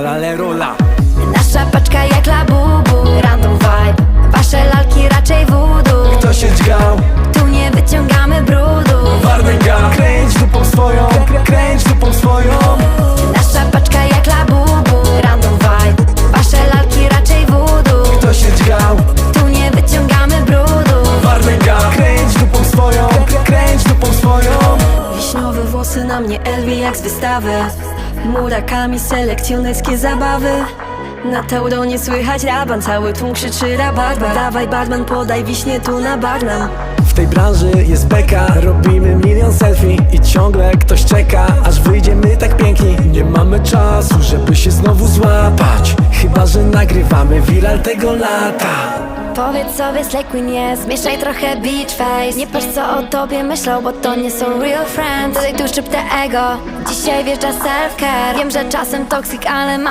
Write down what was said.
ale rola Na mnie Elvi jak z wystawy. Murakami selekcjonerskie zabawy. Na Teuronie słychać raban, cały tłum krzyczy rabarba. Dawaj barman, podaj wiśnie tu na barnam W tej branży jest beka Robimy milion selfie I ciągle ktoś czeka Aż wyjdziemy tak piękni. Nie mamy czasu, żeby się znowu złapać Chyba, że nagrywamy viral tego lata Powiedz sobie Slay Queen jest, mieszaj trochę beach face. Nie patrz co o tobie myślą, bo to nie są real friends. Tutaj tu szczypte ego, dzisiaj wjeżdża self-care. Wiem, że czasem toxic, ale mam